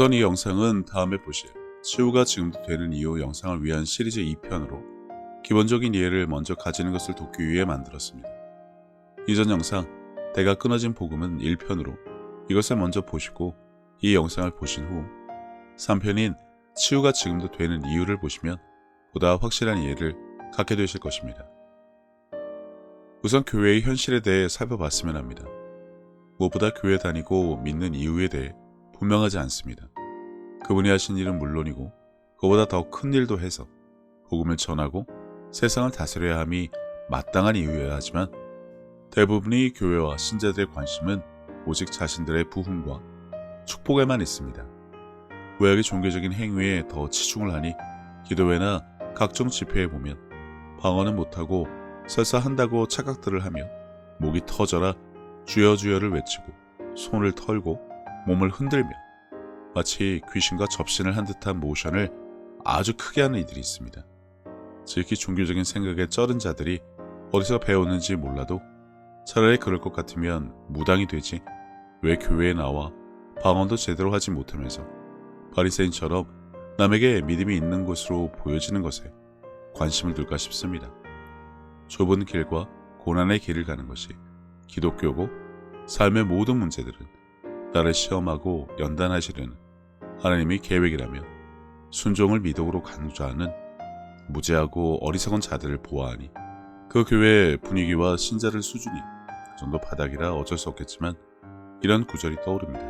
우선 이 영상은 다음에 보실 치유가 지금도 되는 이유 영상을 위한 시리즈 2편으로 기본적인 이해를 먼저 가지는 것을 돕기 위해 만들었습니다. 이전 영상 대가 끊어진 복음은 1편으로 이것을 먼저 보시고 이 영상을 보신 후 3편인 치유가 지금도 되는 이유를 보시면 보다 확실한 이해를 갖게 되실 것입니다. 우선 교회의 현실에 대해 살펴봤으면 합니다. 무엇보다 교회 다니고 믿는 이유에 대해 분명하지 않습니다. 그분이 하신 일은 물론이고 그보다 더 큰 일도 해서 복음을 전하고 세상을 다스려야 함이 마땅한 이유여야 하지만 대부분이 교회와 신자들의 관심은 오직 자신들의 부흥과 축복에만 있습니다. 구약의 종교적인 행위에 더 치중을 하니 기도회나 각종 집회에 보면 방언은 못하고 설사 한다고 착각들을 하며 목이 터져라 주여 주여를 외치고 손을 털고 몸을 흔들며 마치 귀신과 접신을 한 듯한 모션을 아주 크게 하는 이들이 있습니다. 지극히 종교적인 생각에 쩔은 자들이 어디서 배웠는지 몰라도 차라리 그럴 것 같으면 무당이 되지 왜 교회에 나와 방언도 제대로 하지 못하면서 바리새인처럼 남에게 믿음이 있는 것으로 보여지는 것에 관심을 둘까 싶습니다. 좁은 길과 고난의 길을 가는 것이 기독교고 삶의 모든 문제들은 나를 시험하고 연단하시려는 하나님의 계획이라며 순종을 미덕으로 강조하는 무죄하고 어리석은 자들을 보아하니 그 교회의 분위기와 신자들 수준이 그 정도 바닥이라 어쩔 수 없겠지만 이런 구절이 떠오릅니다.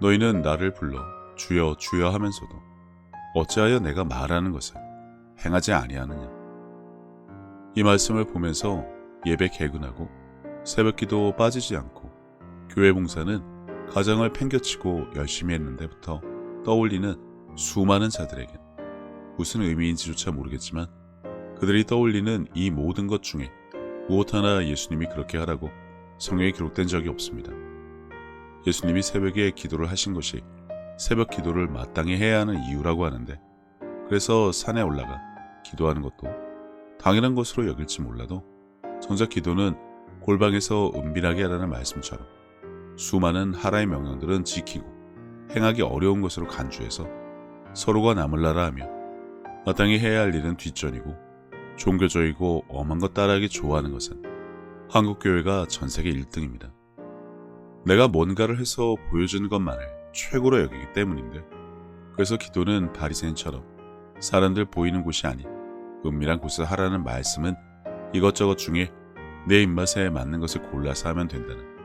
너희는 나를 불러 주여 주여 하면서도 어찌하여 내가 말하는 것을 행하지 아니하느냐. 이 말씀을 보면서 예배 개근하고 새벽기도 빠지지 않고 교회 봉사는 가정을 팽겨치고 열심히 했는데부터 떠올리는 수많은 자들에겐 무슨 의미인지조차 모르겠지만 그들이 떠올리는 이 모든 것 중에 무엇 하나 예수님이 그렇게 하라고 성경에 기록된 적이 없습니다. 예수님이 새벽에 기도를 하신 것이 새벽 기도를 마땅히 해야 하는 이유라고 하는데 그래서 산에 올라가 기도하는 것도 당연한 것으로 여길지 몰라도 정작 기도는 골방에서 은밀하게 하라는 말씀처럼 수많은 하라의 명령들은 지키고 행하기 어려운 것으로 간주해서 서로가 남을나라 하며 마땅히 해야 할 일은 뒷전이고 종교적이고 엄한 것 따라하기 좋아하는 것은 한국 교회가 전 세계 1등입니다. 내가 뭔가를 해서 보여주는 것만을 최고로 여기기 때문인데 그래서 기도는 바리새인처럼 사람들 보이는 곳이 아닌 은밀한 곳에서 하라는 말씀은 이것저것 중에 내 입맛에 맞는 것을 골라서 하면 된다는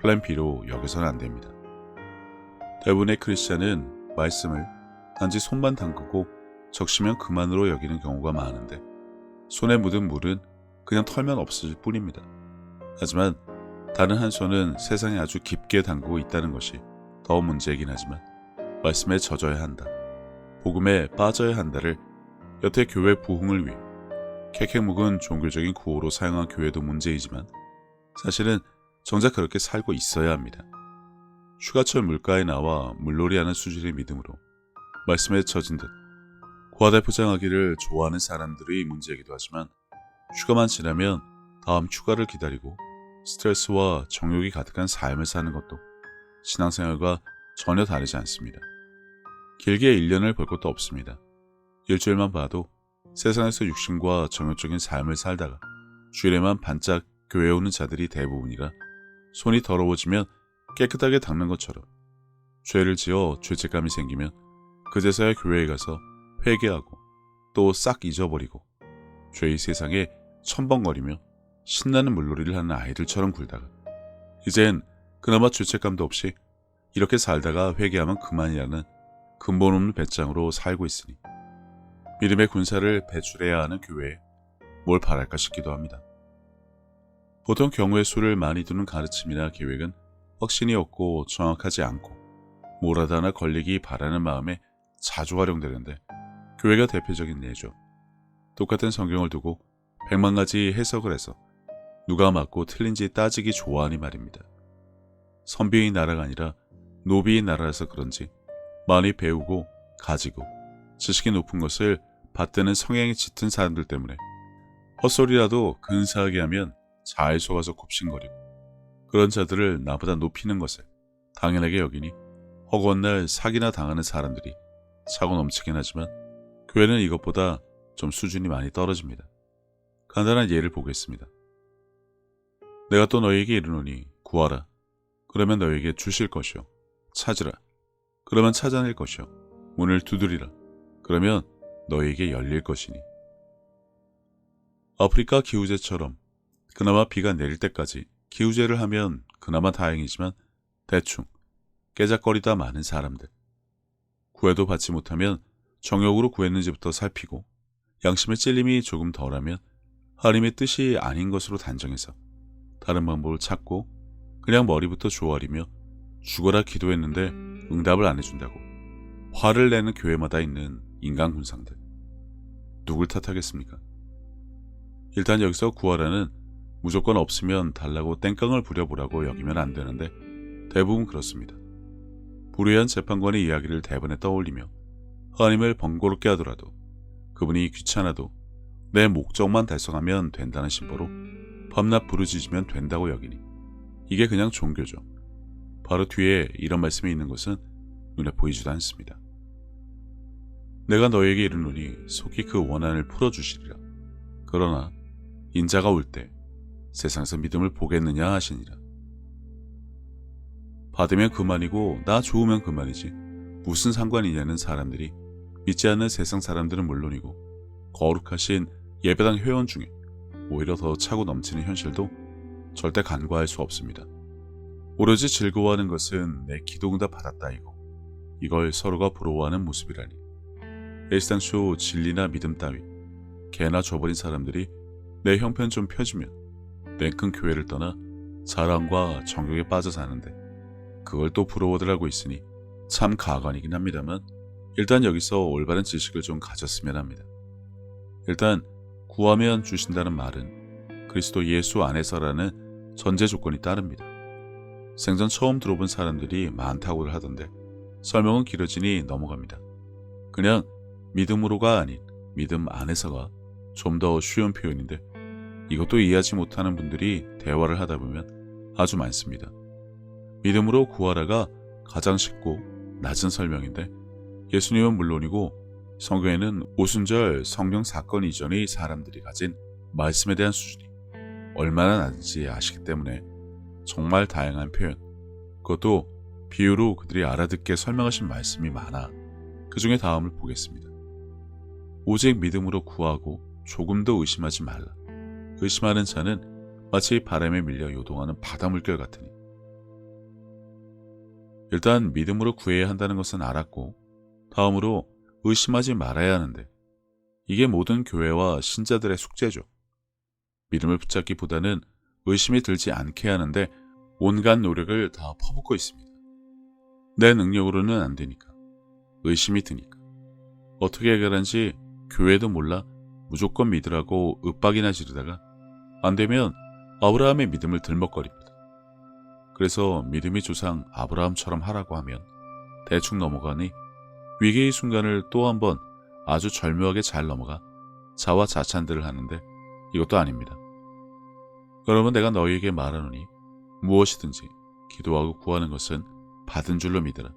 플랜 B로 여겨서는 안 됩니다. 대부분의 크리스찬은 말씀을 단지 손만 담그고 적시면 그만으로 여기는 경우가 많은데 손에 묻은 물은 그냥 털면 없어질 뿐입니다. 하지만 다른 한 손은 세상에 아주 깊게 담그고 있다는 것이 더 문제이긴 하지만 말씀에 젖어야 한다. 복음에 빠져야 한다를 여태 교회 부흥을 위해 캐캐묵은 종교적인 구호로 사용한 교회도 문제이지만 사실은 정작 그렇게 살고 있어야 합니다. 휴가철 물가에 나와 물놀이하는 수준의 믿음으로 말씀에 젖은 듯 과다 포장하기를 좋아하는 사람들의 문제이기도 하지만 휴가만 지나면 다음 휴가를 기다리고 스트레스와 정욕이 가득한 삶을 사는 것도 신앙생활과 전혀 다르지 않습니다. 길게 1년을 볼 것도 없습니다. 일주일만 봐도 세상에서 육신과 정욕적인 삶을 살다가 주일에만 반짝 교회 오는 자들이 대부분이라 손이 더러워지면 깨끗하게 닦는 것처럼 죄를 지어 죄책감이 생기면 그제서야 교회에 가서 회개하고 또 싹 잊어버리고 죄의 세상에 첨벙거리며 신나는 물놀이를 하는 아이들처럼 굴다가 이젠 그나마 죄책감도 없이 이렇게 살다가 회개하면 그만이라는 근본 없는 배짱으로 살고 있으니 믿음의 군사를 배출해야 하는 교회에 뭘 바랄까 싶기도 합니다. 보통 경우의 수를 많이 두는 가르침이나 계획은 확신이 없고 정확하지 않고 하나 걸리기 바라는 마음에 자주 활용되는데 교회가 대표적인 예죠. 똑같은 성경을 두고 백만 가지 해석을 해서 누가 맞고 틀린지 따지기 좋아하니 말입니다. 선비의 나라가 아니라 노비의 나라라서 그런지 많이 배우고 가지고 지식이 높은 것을 받드는 성향이 짙은 사람들 때문에 헛소리라도 근사하게 하면 잘 속아서 굽신거리고 그런 자들을 나보다 높이는 것을 당연하게 여기니 허구한 날 사기나 당하는 사람들이 차고 넘치긴 하지만 교회는 이것보다 좀 수준이 많이 떨어집니다. 간단한 예를 보겠습니다. 내가 또 너에게 이르노니 구하라. 그러면 너에게 주실 것이요. 찾으라. 그러면 찾아낼 것이요. 문을 두드리라. 그러면 너에게 열릴 것이니. 아프리카 기후제처럼 그나마 비가 내릴 때까지 기후제를 하면 그나마 다행이지만 대충 깨작거리다 많은 사람들. 구해도 받지 못하면 정욕으로 구했는지부터 살피고 양심의 찔림이 조금 덜하면 하림의 뜻이 아닌 것으로 단정해서 다른 방법을 찾고 그냥 머리부터 조아리며 죽어라 기도했는데 응답을 안 해준다고 화를 내는 교회마다 있는 인간 군상들. 누굴 탓하겠습니까? 일단 여기서 구하라는 무조건 없으면 달라고 땡깡을 부려보라고 여기면 안 되는데 대부분 그렇습니다. 불의한 재판관의 이야기를 대본에 떠올리며 하나님을 번거롭게 하더라도 그분이 귀찮아도 내 목적만 달성하면 된다는 심보로 밤낮 부르짖으면 된다고 여기니 이게 그냥 종교죠. 바로 뒤에 이런 말씀이 있는 것은 눈에 보이지도 않습니다. 내가 너에게 이르노니 속히 그 원한을 풀어주시리라. 그러나 인자가 올 때 세상에서 믿음을 보겠느냐 하시니라. 받으면 그만이고 나 좋으면 그만이지 무슨 상관이냐는 사람들이 믿지 않는 세상 사람들은 물론이고 거룩하신 예배당 회원 중에 오히려 더 차고 넘치는 현실도 절대 간과할 수 없습니다. 오로지 즐거워하는 것은 내 기도 응답 받았다이고 이걸 서로가 부러워하는 모습이라니 일상초 진리나 믿음 따위 개나 줘버린 사람들이 내 형편 좀 펴주면 냉큰 교회를 떠나 자랑과 정욕에 빠져 사는데 그걸 또 부러워들 하고 있으니 참 가관이긴 합니다만 일단 여기서 올바른 지식을 좀 가졌으면 합니다. 일단 구하면 주신다는 말은 그리스도 예수 안에서라는 전제 조건이 따릅니다. 생전 처음 들어본 사람들이 많다고들 하던데 설명은 길어지니 넘어갑니다. 그냥 믿음으로가 아닌 믿음 안에서가 좀 더 쉬운 표현인데 이것도 이해하지 못하는 분들이 대화를 하다 보면 아주 많습니다. 믿음으로 구하라가 가장 쉽고 낮은 설명인데 예수님은 물론이고 성경에는 오순절 성경 사건 이전의 사람들이 가진 말씀에 대한 수준이 얼마나 낮은지 아시기 때문에 정말 다양한 표현, 그것도 비유로 그들이 알아듣게 설명하신 말씀이 많아 그 중에 다음을 보겠습니다. 오직 믿음으로 구하고 조금도 의심하지 말라. 의심하는 자는 마치 바람에 밀려 요동하는 바다 물결 같으니. 일단 믿음으로 구해야 한다는 것은 알았고, 다음으로 의심하지 말아야 하는데, 이게 모든 교회와 신자들의 숙제죠. 믿음을 붙잡기보다는 의심이 들지 않게 하는데 온갖 노력을 다 퍼붓고 있습니다. 내 능력으로는 안 되니까. 의심이 드니까. 어떻게 해결한지 교회도 몰라 무조건 믿으라고 윽박이나 지르다가 안 되면 아브라함의 믿음을 들먹거립니다. 그래서 믿음의 조상 아브라함처럼 하라고 하면 대충 넘어가니 위기의 순간을 또 한 번 아주 절묘하게 잘 넘어가 자화자찬들을 하는데 이것도 아닙니다. 그러면 내가 너희에게 말하노니 무엇이든지 기도하고 구하는 것은 받은 줄로 믿으라.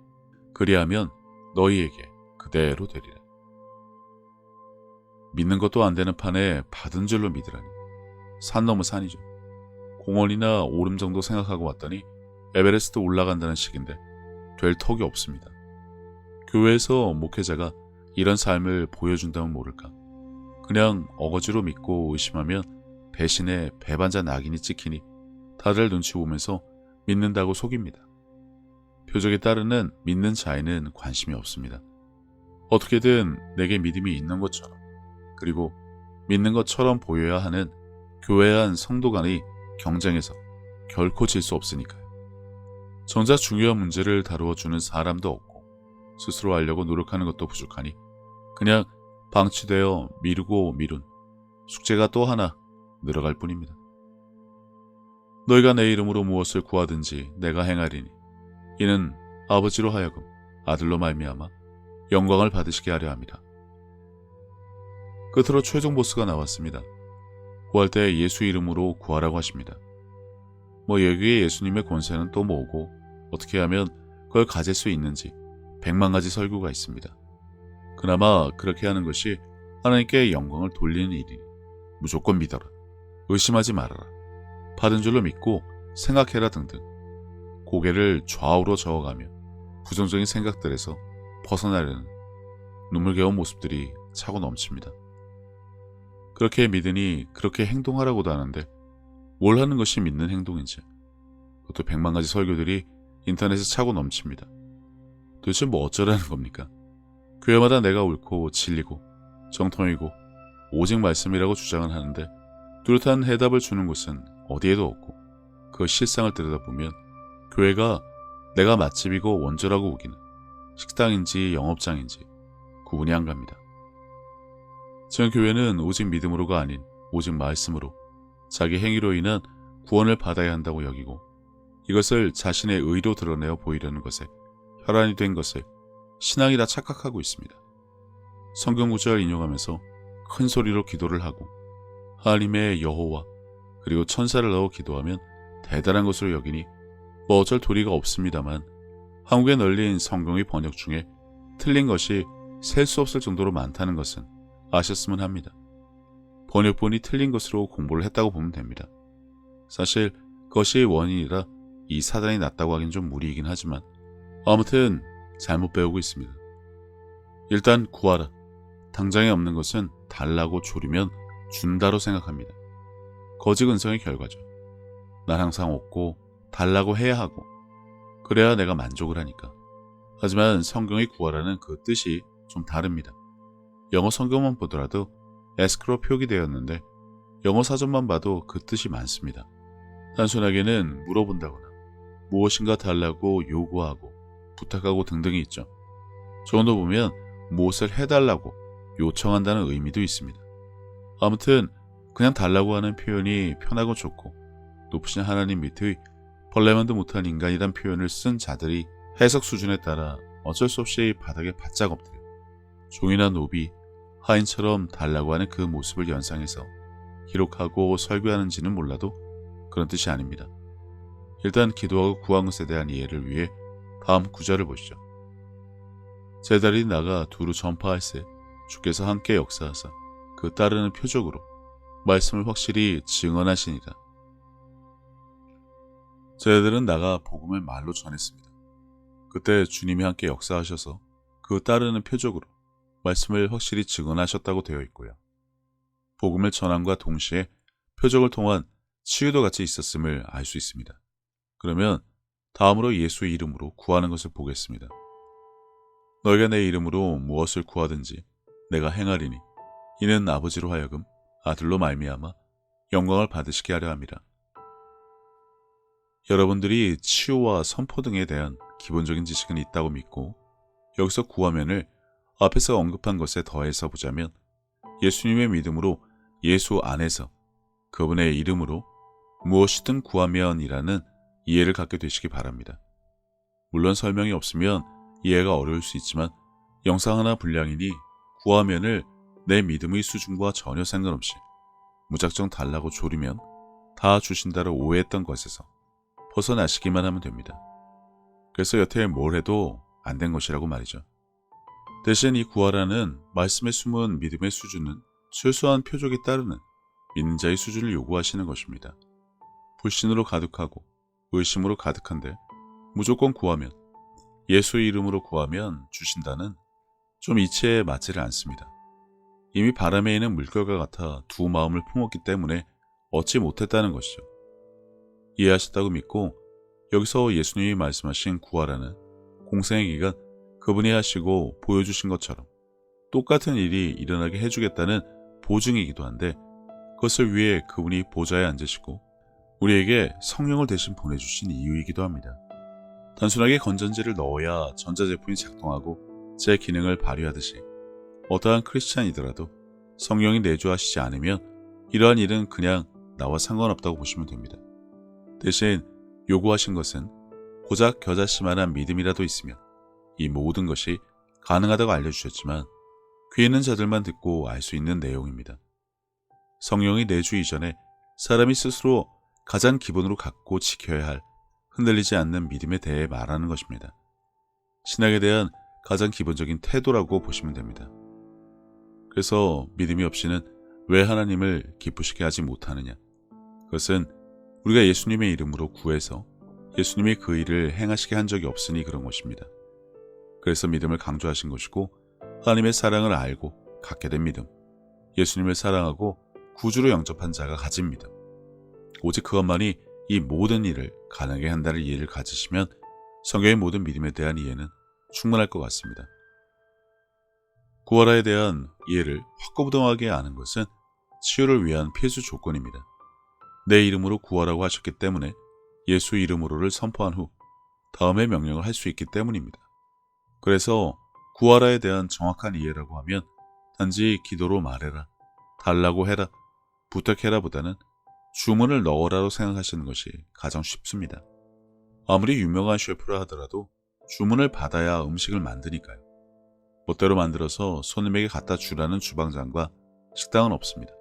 그리하면 너희에게 그대로 되리라. 믿는 것도 안 되는 판에 받은 줄로 믿으라니. 산 넘어 산이죠. 공원이나 오름 정도 생각하고 왔더니 에베레스트 올라간다는 식인데 될 턱이 없습니다. 교회에서 목회자가 이런 삶을 보여준다면 모를까. 그냥 어거지로 믿고 의심하면 배신에 배반자 낙인이 찍히니 다들 눈치 보면서 믿는다고 속입니다. 표적에 따르는 믿는 자에는 관심이 없습니다. 어떻게든 내게 믿음이 있는 것처럼 그리고 믿는 것처럼 보여야 하는 교회 안 성도 간의 경쟁에서 결코 질 수 없으니까요. 정작 중요한 문제를 다루어 주는 사람도 없고 스스로 알려고 노력하는 것도 부족하니 그냥 방치되어 미루고 미룬 숙제가 또 하나 늘어갈 뿐입니다. 너희가 내 이름으로 무엇을 구하든지 내가 행하리니 이는 아버지로 하여금 아들로 말미암아 영광을 받으시게 하려 합니다. 끝으로 최종 보스가 나왔습니다. 구할 때 예수 이름으로 구하라고 하십니다. 뭐 여기에 예수님의 권세는 또 뭐고 어떻게 하면 그걸 가질 수 있는지 백만 가지 설교가 있습니다. 그나마 그렇게 하는 것이 하나님께 영광을 돌리는 일이니 무조건 믿어라. 의심하지 말아라. 받은 줄로 믿고 생각해라 등등. 고개를 좌우로 저어가며 부정적인 생각들에서 벗어나려는 눈물겨운 모습들이 차고 넘칩니다. 그렇게 믿으니 그렇게 행동하라고도 하는데 뭘 하는 것이 믿는 행동인지 그것도 백만 가지 설교들이 인터넷에 차고 넘칩니다. 도대체 뭐 어쩌라는 겁니까? 교회마다 내가 옳고 진리고 정통이고 오직 말씀이라고 주장을 하는데 뚜렷한 해답을 주는 곳은 어디에도 없고 그 실상을 들여다보면 교회가 내가 맛집이고 원조라고 우기는 식당인지 영업장인지 구분이 안 갑니다. 지금 교회는 오직 믿음으로가 아닌 오직 말씀으로 자기 행위로 인한 구원을 받아야 한다고 여기고 이것을 자신의 의로 드러내어 보이려는 것에 혈안이 된 것을 신앙이라 착각하고 있습니다. 성경 구절 인용하면서 큰 소리로 기도를 하고 하나님의 여호와 그리고 천사를 넣어 기도하면 대단한 것으로 여기니 뭐 어쩔 도리가 없습니다만 한국에 널린 성경의 번역 중에 틀린 것이 셀 수 없을 정도로 많다는 것은 아셨으면 합니다. 번역본이 틀린 것으로 공부를 했다고 보면 됩니다. 사실 그것이 원인이라 이 사단이 났다고 하긴 좀 무리이긴 하지만 아무튼 잘못 배우고 있습니다. 일단 구하라. 당장에 없는 것은 달라고 조리면 준다로 생각합니다. 거짓 근성의 결과죠. 난 항상 없고 달라고 해야 하고 그래야 내가 만족을 하니까. 하지만 성경의 구하라는 그 뜻이 좀 다릅니다. 영어 성경만 보더라도 에스크로 표기되었는데 영어 사전만 봐도 그 뜻이 많습니다. 단순하게는 물어본다거나 무엇인가 달라고 요구하고 부탁하고 등등이 있죠. 정도 보면 무엇을 해달라고 요청한다는 의미도 있습니다. 아무튼 그냥 달라고 하는 표현이 편하고 좋고 높으신 하나님 밑의 벌레만도 못한 인간이란 표현을 쓴 자들이 해석 수준에 따라 어쩔 수 없이 바닥에 바짝 엎드려 종이나 노비, 하인처럼 달라고 하는 그 모습을 연상해서 기록하고 설교하는지는 몰라도 그런 뜻이 아닙니다. 일단 기도하고 구한 것에 대한 이해를 위해 다음 구절을 보시죠. 제달이 나가 두루 전파할세 주께서 함께 역사하사 그 따르는 표적으로 말씀을 확실히 증언하시니라. 제자들은 나가 복음을 말로 전했습니다. 그때 주님이 함께 역사하셔서 그 따르는 표적으로 말씀을 확실히 증언하셨다고 되어 있고요. 복음을 전함과 동시에 표적을 통한 치유도 같이 있었음을 알 수 있습니다. 그러면 다음으로 예수의 이름으로 구하는 것을 보겠습니다. 너희가 내 이름으로 무엇을 구하든지 내가 행하리니 이는 아버지로 하여금 아들로 말미암아 영광을 받으시게 하려 함이라. 여러분들이 치유와 선포 등에 대한 기본적인 지식은 있다고 믿고 여기서 구하면을 앞에서 언급한 것에 더해서 보자면 예수님의 믿음으로 예수 안에서 그분의 이름으로 무엇이든 구하면이라는 이해를 갖게 되시기 바랍니다. 물론 설명이 없으면 이해가 어려울 수 있지만 영상 하나 분량이니 구하면을 내 믿음의 수준과 전혀 상관없이 무작정 달라고 조리면 다 주신다로 오해했던 것에서 벗어나시기만 하면 됩니다. 그래서 여태 뭘 해도 안 된 것이라고 말이죠. 대신 이 구하라는 말씀에 숨은 믿음의 수준은 최소한 표적에 따르는 믿는 자의 수준을 요구하시는 것입니다. 불신으로 가득하고 의심으로 가득한데 무조건 구하면 예수의 이름으로 구하면 주신다는 좀 이치에 맞지를 않습니다. 이미 바람에 있는 물결과 같아 두 마음을 품었기 때문에 얻지 못했다는 것이죠. 이해하셨다고 믿고 여기서 예수님이 말씀하신 구하라는 공생의 기간 그분이 하시고 보여주신 것처럼 똑같은 일이 일어나게 해주겠다는 보증이기도 한데 그것을 위해 그분이 보좌에 앉으시고 우리에게 성령을 대신 보내주신 이유이기도 합니다. 단순하게 건전지를 넣어야 전자제품이 작동하고 제 기능을 발휘하듯이 어떠한 크리스찬이더라도 성령이 내주하시지 않으면 이러한 일은 그냥 나와 상관없다고 보시면 됩니다. 대신 요구하신 것은 고작 겨자씨만한 믿음이라도 있으면 이 모든 것이 가능하다고 알려주셨지만 귀 있는 자들만 듣고 알 수 있는 내용입니다. 성령이 내주 이전에 사람이 스스로 가장 기본으로 갖고 지켜야 할 흔들리지 않는 믿음에 대해 말하는 것입니다. 신앙에 대한 가장 기본적인 태도라고 보시면 됩니다. 그래서 믿음이 없이는 왜 하나님을 기쁘시게 하지 못하느냐? 그것은 우리가 예수님의 이름으로 구해서 예수님이 그 일을 행하시게 한 적이 없으니 그런 것입니다. 그래서 믿음을 강조하신 것이고 하나님의 사랑을 알고 갖게 된 믿음, 예수님을 사랑하고 구주로 영접한 자가 가진 믿음, 오직 그것만이 이 모든 일을 가능하게 한다는 이해를 가지시면 성경의 모든 믿음에 대한 이해는 충분할 것 같습니다. 구하라에 대한 이해를 확고부동하게 아는 것은 치유를 위한 필수 조건입니다. 내 이름으로 구하라고 하셨기 때문에 예수 이름으로를 선포한 후 다음의 명령을 할 수 있기 때문입니다. 그래서 구하라에 대한 정확한 이해라고 하면 단지 기도로 말해라, 달라고 해라, 부탁해라 보다는 주문을 넣어라로 생각하시는 것이 가장 쉽습니다. 아무리 유명한 셰프라 하더라도 주문을 받아야 음식을 만드니까요. 멋대로 만들어서 손님에게 갖다 주라는 주방장과 식당은 없습니다.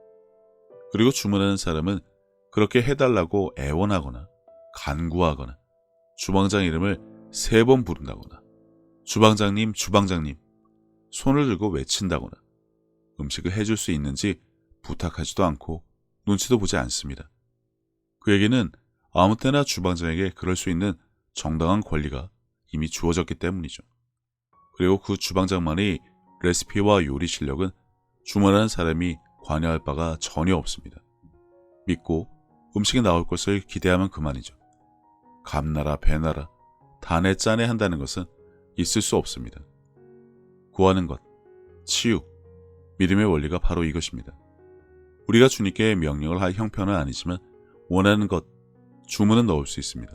그리고 주문하는 사람은 그렇게 해달라고 애원하거나 간구하거나 주방장 이름을 세 번 부른다거나 주방장님, 주방장님 손을 들고 외친다거나 음식을 해줄 수 있는지 부탁하지도 않고 눈치도 보지 않습니다. 그에게는 아무 때나 주방장에게 그럴 수 있는 정당한 권리가 이미 주어졌기 때문이죠. 그리고 그 주방장만의 레시피와 요리 실력은 주문하는 사람이 관여할 바가 전혀 없습니다. 믿고 음식이 나올 것을 기대하면 그만이죠. 감나라 배나라 단에 짠에 한다는 것은 있을 수 없습니다. 구하는 것, 치유, 믿음의 원리가 바로 이것입니다. 우리가 주님께 명령을 할 형편은 아니지만 원하는 것, 주문은 넣을 수 있습니다.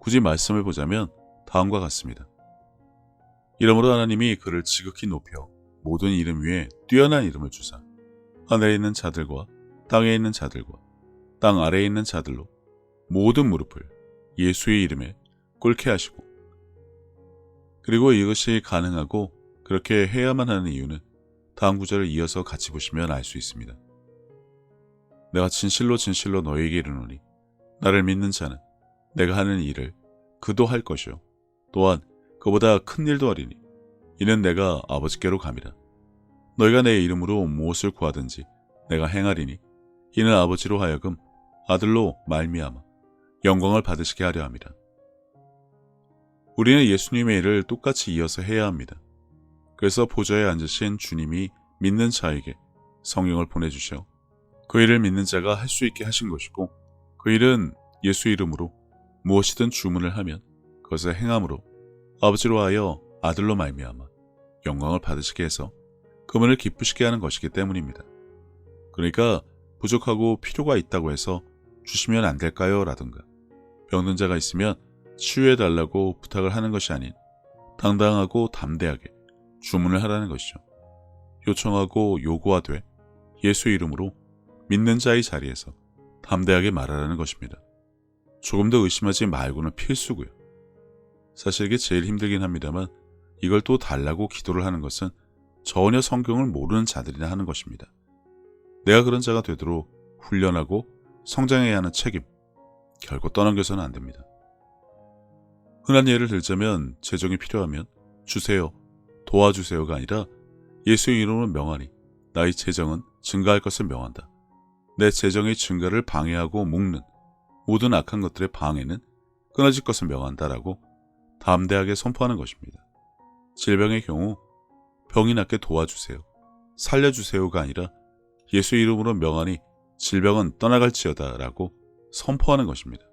굳이 말씀을 보자면 다음과 같습니다. 이러므로 하나님이 그를 지극히 높여 모든 이름 위에 뛰어난 이름을 주사 하늘에 있는 자들과 땅에 있는 자들과 땅 아래에 있는 자들로 모든 무릎을 예수의 이름에 꿇게 하시고 그리고 이것이 가능하고 그렇게 해야만 하는 이유는 다음 구절을 이어서 같이 보시면 알 수 있습니다. 내가 진실로 진실로 너에게 이르노니 나를 믿는 자는 내가 하는 일을 그도 할 것이요. 또한 그보다 큰 일도 하리니 이는 내가 아버지께로 감이라 너희가 내 이름으로 무엇을 구하든지 내가 행하리니 이는 아버지로 하여금 아들로 말미암아 영광을 받으시게 하려 함이라 우리는 예수님의 일을 똑같이 이어서 해야 합니다. 그래서 보좌에 앉으신 주님이 믿는 자에게 성령을 보내주셔 그 일을 믿는 자가 할 수 있게 하신 것이고 그 일은 예수 이름으로 무엇이든 주문을 하면 그것을 행함으로 아버지로 하여 아들로 말미암아 영광을 받으시게 해서 그분을 기쁘시게 하는 것이기 때문입니다. 그러니까 부족하고 필요가 있다고 해서 주시면 안 될까요? 라든가 병든 자가 있으면 치유해 달라고 부탁을 하는 것이 아닌 당당하고 담대하게 주문을 하라는 것이죠. 요청하고 요구하되 예수 이름으로 믿는 자의 자리에서 담대하게 말하라는 것입니다. 조금 더 의심하지 말고는 필수고요. 사실 이게 제일 힘들긴 합니다만 이걸 또 달라고 기도를 하는 것은 전혀 성경을 모르는 자들이나 하는 것입니다. 내가 그런 자가 되도록 훈련하고 성장해야 하는 책임, 결코 떠넘겨서는 안 됩니다. 흔한 예를 들자면 재정이 필요하면 주세요, 도와주세요가 아니라 예수의 이름으로 명하니 나의 재정은 증가할 것을 명한다. 내 재정의 증가를 방해하고 묶는 모든 악한 것들의 방해는 끊어질 것을 명한다라고 담대하게 선포하는 것입니다. 질병의 경우 병이 낫게 도와주세요. 살려주세요가 아니라 예수 이름으로 명하니 질병은 떠나갈지어다라고 선포하는 것입니다.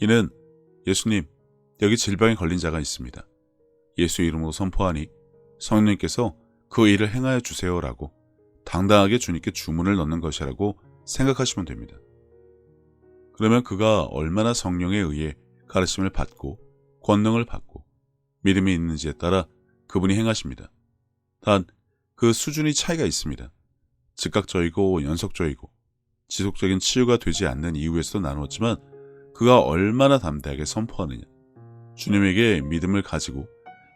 이는 예수님, 여기 질병에 걸린 자가 있습니다. 예수 이름으로 선포하니 성령님께서 그 일을 행하여 주세요라고 당당하게 주님께 주문을 넣는 것이라고 생각하시면 됩니다. 그러면 그가 얼마나 성령에 의해 가르침을 받고 권능을 받고 믿음이 있는지에 따라 그분이 행하십니다. 단 그 수준이 차이가 있습니다. 즉각적이고 연속적이고 지속적인 치유가 되지 않는 이유에서도 나누었지만 그가 얼마나 담대하게 선포하느냐. 주님에게 믿음을 가지고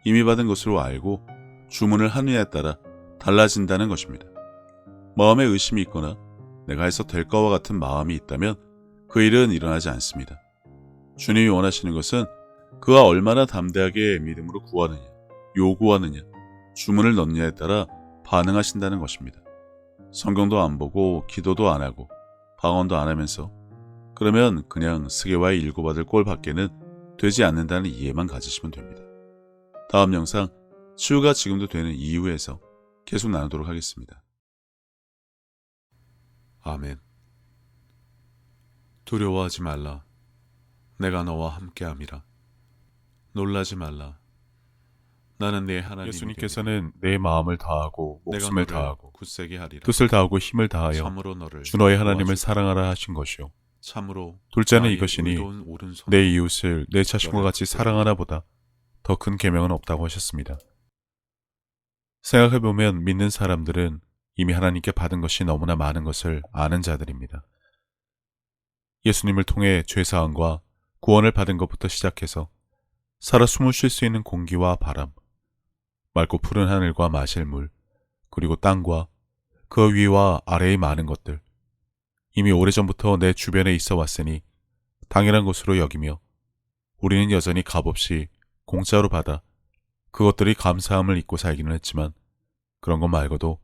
이미 받은 것으로 알고 주문을 하느냐에 따라 달라진다는 것입니다. 마음에 의심이 있거나 내가 해서 될 거와 같은 마음이 있다면 그 일은 일어나지 않습니다. 주님이 원하시는 것은 그가 얼마나 담대하게 믿음으로 구하느냐, 요구하느냐, 주문을 넣느냐에 따라 반응하신다는 것입니다. 성경도 안 보고 기도도 안 하고 방언도 안 하면서 그러면 그냥 스게와의 일고받을 꼴 밖에는 되지 않는다는 이해만 가지시면 됩니다. 다음 영상 치유가 지금도 되는 이유에서 계속 나누도록 하겠습니다. 아멘. 두려워하지 말라. 내가 너와 함께함이라. 놀라지 말라. 나는 네 하나님 예수님께서는 내 마음을 다하고 목숨을 다하고 굳세게 하리라. 뜻을 다하고 힘을 다하여 주 너의 하나님을. 사랑하라 하신 것이요 참으로 둘째는 이것이니 내 이웃을 내 자신과 같이 붙들고 사랑하나 보다 더 큰 계명은 없다고 하셨습니다. 생각해 보면 믿는 사람들은 이미 하나님께 받은 것이 너무나 많은 것을 아는 자들입니다. 예수님을 통해 죄사함과 구원을 받은 것부터 시작해서 살아 숨을 쉴 수 있는 공기와 바람, 맑고 푸른 하늘과 마실 물, 그리고 땅과 그 위와 아래의 많은 것들, 이미 오래전부터 내 주변에 있어 왔으니 당연한 것으로 여기며 우리는 여전히 값없이 공짜로 받아 그것들이 감사함을 잊고 살기는 했지만 그런 것 말고도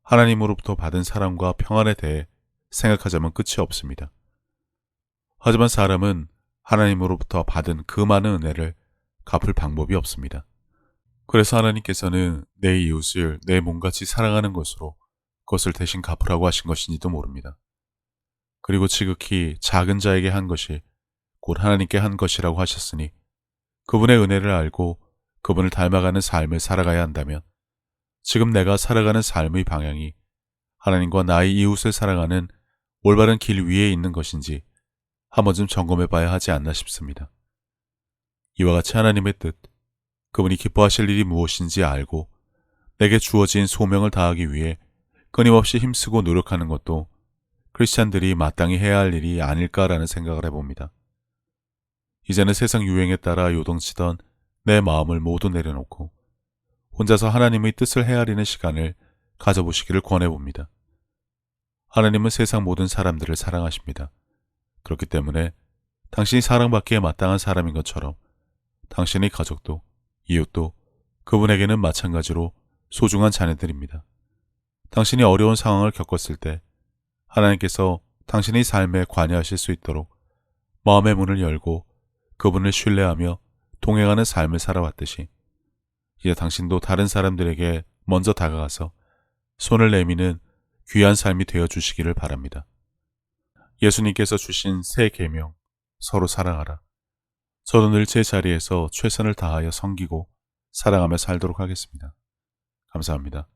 하나님으로부터 받은 사랑과 평안에 대해 생각하자면 끝이 없습니다. 하지만 사람은 하나님으로부터 받은 그 많은 은혜를 갚을 방법이 없습니다. 그래서 하나님께서는 내 이웃을 내 몸같이 사랑하는 것으로 그것을 대신 갚으라고 하신 것인지도 모릅니다. 그리고 지극히 작은 자에게 한 것이 곧 하나님께 한 것이라고 하셨으니 그분의 은혜를 알고 그분을 닮아가는 삶을 살아가야 한다면 지금 내가 살아가는 삶의 방향이 하나님과 나의 이웃을 사랑하는 올바른 길 위에 있는 것인지 한 번쯤 점검해 봐야 하지 않나 싶습니다. 이와 같이 하나님의 뜻, 그분이 기뻐하실 일이 무엇인지 알고 내게 주어진 소명을 다하기 위해 끊임없이 힘쓰고 노력하는 것도 크리스찬들이 마땅히 해야 할 일이 아닐까라는 생각을 해봅니다. 이제는 세상 유행에 따라 요동치던 내 마음을 모두 내려놓고 혼자서 하나님의 뜻을 헤아리는 시간을 가져보시기를 권해봅니다. 하나님은 세상 모든 사람들을 사랑하십니다. 그렇기 때문에 당신이 사랑받기에 마땅한 사람인 것처럼 당신의 가족도 이웃도 그분에게는 마찬가지로 소중한 자녀들입니다. 당신이 어려운 상황을 겪었을 때 하나님께서 당신의 삶에 관여하실 수 있도록 마음의 문을 열고 그분을 신뢰하며 동행하는 삶을 살아왔듯이 이제 당신도 다른 사람들에게 먼저 다가가서 손을 내미는 귀한 삶이 되어 주시기를 바랍니다. 예수님께서 주신 새 계명 서로 사랑하라. 저도 늘 제 자리에서 최선을 다하여 섬기고 사랑하며 살도록 하겠습니다. 감사합니다.